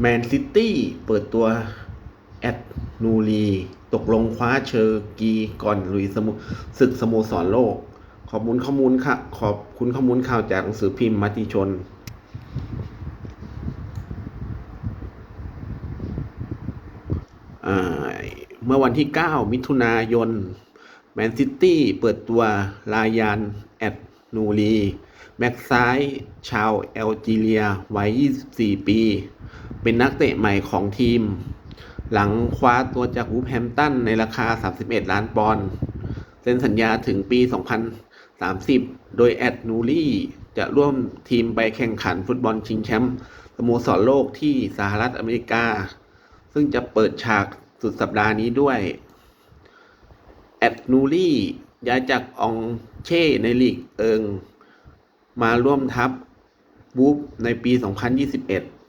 แมนซิตี้เปิดตัวแอดนูรีตกลงคว้าเชอร์กีก่อนลุยสึกสโมสรโลก ขอบคุณข้อมูลค่ะขอบคุณข้อมูลข่าวจากหนังสือพิมพ์มติชน เมื่อวันที่ 9 มิถุนายน แมนซิตี้เปิดตัวลายานแอดนูรี แบ็กซ้าย ชาวแอลจีเรียวัย 24 ปี เป็นนักเตะใหม่ของทีม หลังคว้าตัวจากวูฟแฮมตันในราคา 31 ล้านปอนด์เซ็นสัญญาถึงปี 2030 โดยแอดนูรี่จะร่วมทีมไปแข่งขันฟุตบอลชิงแชมป์สโมสรโลกที่สหรัฐอเมริกา ซึ่งจะเปิดฉากสุดสัปดาห์นี้ด้วยแอดนูรี่ย้ายจากอองเช่ในลีกเอิง มาร่วมทัพบูฟในปี 2021